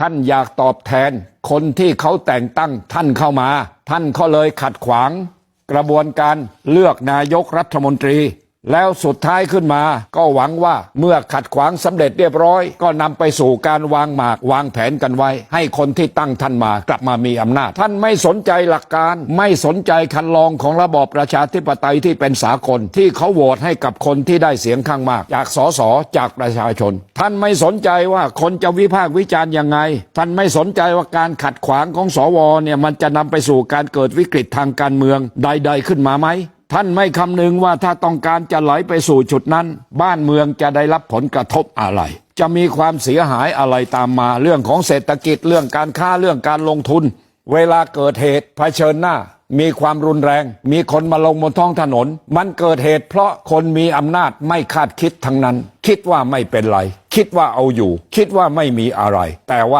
ท่านอยากตอบแทนคนที่เขาแต่งตั้งท่านเข้ามา ท่านก็เลยขัดขวางกระบวนการเลือกนายกรัฐมนตรี แล้วสุดท้ายขึ้นมาก็หวังว่าเมื่อขัดขวางสำเร็จเรียบร้อย ก็นำไปสู่การวางหมากวางแผนกันไว้ ให้คนที่ตั้งท่านมากลับมามีอำนาจ ท่านไม่สนใจหลักการ ไม่สนใจคันลองของระบอบประชาธิปไตยที่เป็นสากล ที่เขาโหวตให้กับคนที่ได้เสียงข้างมาก จากสสจากประชาชน ท่านไม่สนใจว่าคนจะวิพากษ์วิจารณ์ยังไง ท่านไม่สนใจว่าการขัดขวางของสวเนี่ยมันจะนำไปสู่การเกิดวิกฤตทางการเมืองใด ๆ ขึ้นมาไหม ท่านไม่คำนึงว่าถ้าต้องการจะไหลไปสู่จุดนั้น บ้านเมืองจะได้รับผลกระทบอะไร จะมีความเสียหายอะไรตามมาเรื่องของเศรษฐกิจเรื่องการค้าเรื่องการลงทุน เวลาเกิดเหตุเผชิญหน้า มีความรุนแรง มีคนมาลงบนท้องถนน มันเกิดเหตุเพราะคนมีอำนาจไม่คาดคิดทั้งนั้น คิดว่าไม่เป็นไร คิดว่าเอาอยู่ คิดว่าไม่มีอะไร แต่ว่า